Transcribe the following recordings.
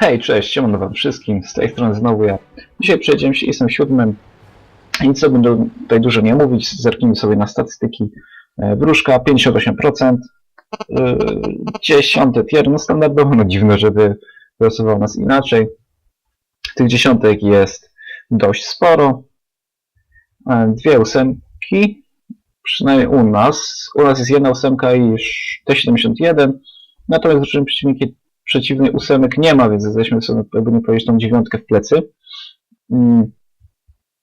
Hej, cześć, siemano wam wszystkim, z tej strony znowu ja. Dzisiaj przejdziemy się jestem siódmym. I nic co będę tutaj dużo nie mówić, zerknijmy sobie na statystyki. E, Wróżka 58%, e, dziesiąte tier, no standardowo, no dziwne, żeby głosował nas inaczej. Tych dziesiątek jest dość sporo. E, Dwie ósemki, przynajmniej u nas. U nas jest jedna ósemka i T71, natomiast w drużynie przeciwnikiem przeciwnej ósemek nie ma, więc jesteśmy sobie, jakby nie powiedzieć, tą dziewiątkę w plecy. Mm.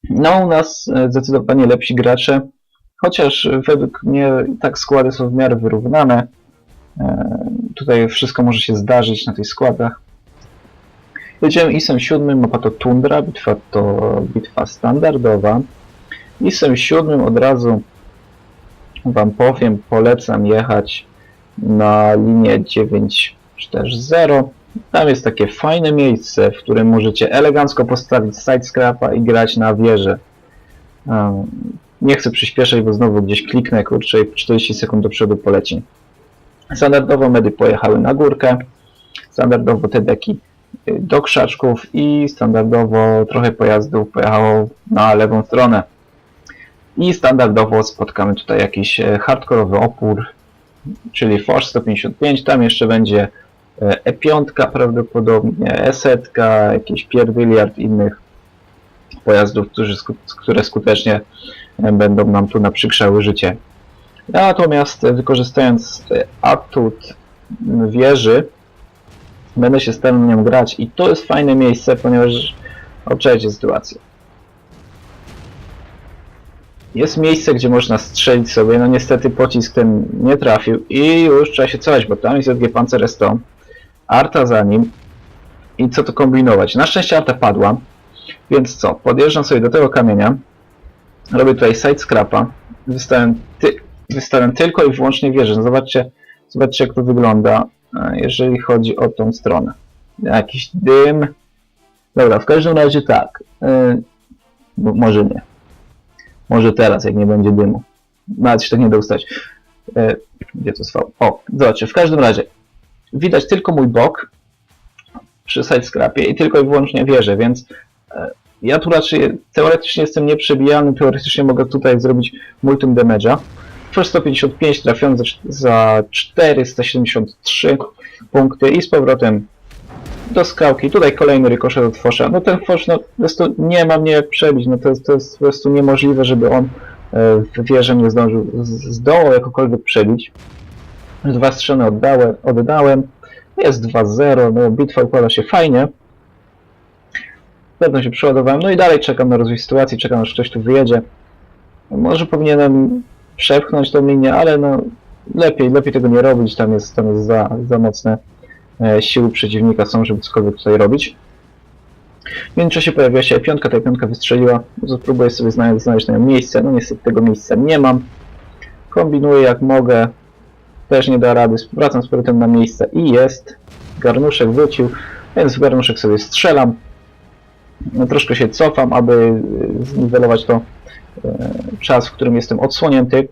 No, u nas e, zdecydowanie lepsi gracze, chociaż według mnie tak składy są w miarę wyrównane. E, Tutaj wszystko może się zdarzyć na tych składach. Jedziemy ISem 7, mapa to Tundra, bitwa to bitwa standardowa. ISem 7 od razu Wam powiem, polecam jechać na linię 940. Tam jest takie fajne miejsce, w którym możecie elegancko postawić sidescrapa i grać na wieżę. Nie chcę przyspieszać, bo znowu gdzieś kliknę, kurczę, i 40 sekund do przodu poleci. Standardowo medy pojechały na górkę, standardowo te deki y, do krzaczków i standardowo trochę pojazdów pojechało na lewą stronę. I standardowo spotkamy tutaj jakiś e, hardkorowy opór, czyli Force 155, tam jeszcze będzie E5 prawdopodobnie, E7, jakiś pierdyliard innych pojazdów, które skutecznie e, będą nam tu naprzykrzały życie. Natomiast e, wykorzystując e, atut wieży, będę się starał nią grać i to jest fajne miejsce, ponieważ obczajcie sytuację. Jest miejsce, gdzie można strzelić sobie, no niestety pocisk ten nie trafił i już trzeba się cofać, bo tam jest JG Panzer 100, Arta za nim i co to kombinować. Na szczęście Arta padła, więc co, podjeżdżam sobie do tego kamienia, robię tutaj side scrapa, wystawiam, ty, wystawiam tylko i wyłącznie wieżę. No Zobaczcie, zobaczcie jak to wygląda, e, jeżeli chodzi o tą stronę. Jakiś dym. Dobra, w każdym razie tak, bo może nie. Może teraz, jak nie będzie dymu. Nawet się tak nie da ustać. E, gdzie to V? O, zobaczcie, w każdym razie widać tylko mój bok przy sidescrapie i tylko i wyłącznie wieżę, więc e, ja tu raczej teoretycznie jestem nieprzebijalny, teoretycznie mogę tutaj zrobić multum damage'a. First 155 trafiony za, za 473 punkty i z powrotem do skałki. Tutaj kolejny rykoszet od Fosza. No ten Fosz no, po prostu nie ma mnie przebić. No to jest, to jest po prostu niemożliwe, żeby on e, w wieżę nie zdążył, zdołał jakokolwiek przebić. Dwa strzelne oddałem, oddałem. Jest 2-0, no bitwa układa się fajnie. Pewno się przeładowałem. No i dalej czekam na rozwój sytuacji, czekam aż ktoś tu wyjedzie. Może powinienem przepchnąć tą linię, ale no lepiej, lepiej tego nie robić. Tam jest, tam jest za, za mocne e, siły przeciwnika są, żeby cokolwiek tutaj robić. W międzyczasie pojawiła się piątka, ta piątka wystrzeliła. Spróbuję sobie znaleźć, znaleźć na nią miejsce. No niestety tego miejsca nie mam. Kombinuję jak mogę. Też nie da rady. Wracam z powrotem na miejsce i jest. Garnuszek wrócił, więc garnuszek sobie strzelam. No, troszkę się cofam, aby zniwelować to e, czas, w którym jestem odsłonięty.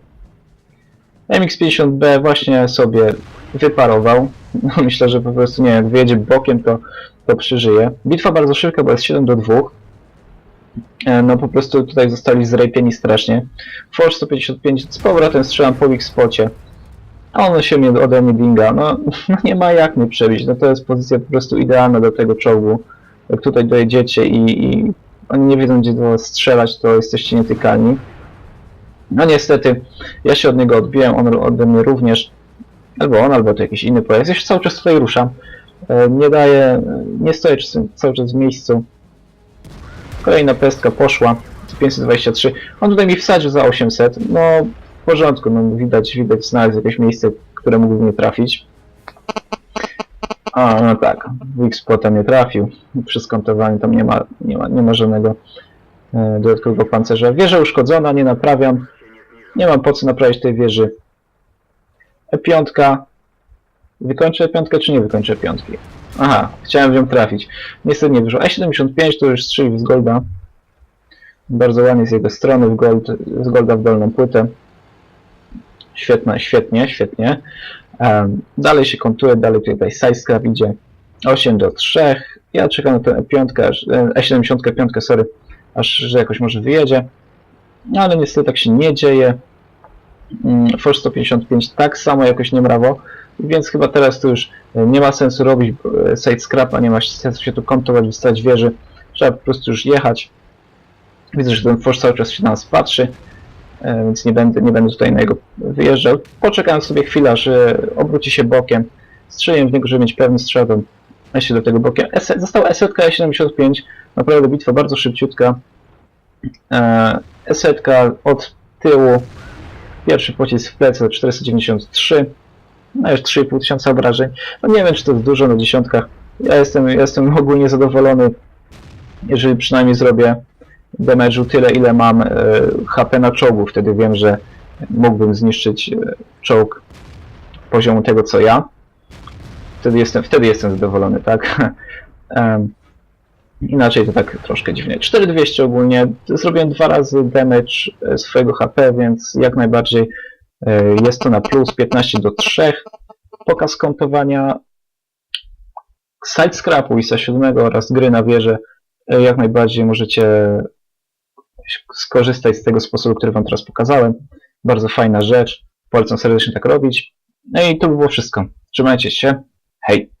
MX-50B właśnie sobie wyparował. No, myślę, że po prostu nie, jak wyjedzie bokiem, to, to przeżyje. Bitwa bardzo szybka, bo jest 7 do 2. E, No po prostu tutaj zostali zrejpieni strasznie. Force 155 z powrotem strzelam po ich spocie. A on się mnie ode mnie dinga. No, no nie ma jak mnie przebić. No to jest pozycja po prostu idealna do tego czołgu. Jak tutaj dojedziecie i, i oni nie wiedzą gdzie do was strzelać, to jesteście nietykalni. No niestety, ja się od niego odbiłem, on ode mnie również. Albo on, albo to jakiś inny pojazd. Ja się cały czas tutaj ruszam. E, Nie daję, nie stoję cały czas w miejscu. Kolejna pestka poszła. 523. On tutaj mi wsadził za 800. No porządku, no widać, widać znaleźć jakieś miejsce, które mógłby mnie trafić. A, no tak, w spota nie trafił. Przy skontowaniu tam nie ma, nie ma, nie ma żadnego e, dodatkowego pancerza. Wieża uszkodzona, nie naprawiam. Nie mam po co naprawić tej wieży. E5. Wykończę piątkę, czy nie wykończę piątki? Aha, chciałem w nią trafić. Niestety nie wyszło. E75 to już strzelił z Golda. Bardzo ładnie z jego strony, w gold, z Golda w dolną płytę. Świetne, świetnie, świetnie. Dalej się kontuje, dalej tutaj sidescrap idzie. 8 do 3. Ja czekam na tę piątkę, aż- e, E75, sorry, aż że jakoś może wyjedzie. No ale niestety tak się nie dzieje. Mm, Force 155 tak samo jakoś nie brawo, więc chyba teraz to już e, nie ma sensu robić e, side scrapa, nie ma sensu się tu kontować, wystawiać wieży. Trzeba po prostu już jechać. Widzę, że ten Force cały czas się na nas patrzy, więc nie będę, nie będę tutaj na niego wyjeżdżał. Poczekałem sobie chwilę, że obróci się bokiem. Strzeliłem w niego, żeby mieć pewny strzał, ja się do tego bokiem. Została SEtka 75 naprawdę bitwa bardzo szybciutka. E, SEtka od tyłu, pierwszy pocisk w plecy 493, no już 3,5 tysiąca obrażeń. No nie wiem, czy to jest dużo na dziesiątkach. Ja jestem, jestem ogólnie zadowolony, jeżeli przynajmniej zrobię damage'u tyle, ile mam e, HP na czołgu. Wtedy wiem, że mógłbym zniszczyć e, czołg poziomu tego, co ja. Wtedy jestem, wtedy jestem zadowolony, tak? Inaczej to tak troszkę dziwnie. 4200 ogólnie. Zrobiłem dwa razy damage e, swojego HP, więc jak najbardziej jest to na plus 15 do 3. Pokaz kontowania side scrapu ISA 7 oraz gry na wieżę. Jak najbardziej możecie skorzystać z tego sposobu, który Wam teraz pokazałem. Bardzo fajna rzecz. Polecam serdecznie tak robić. No i to by było wszystko. Trzymajcie się. Hej!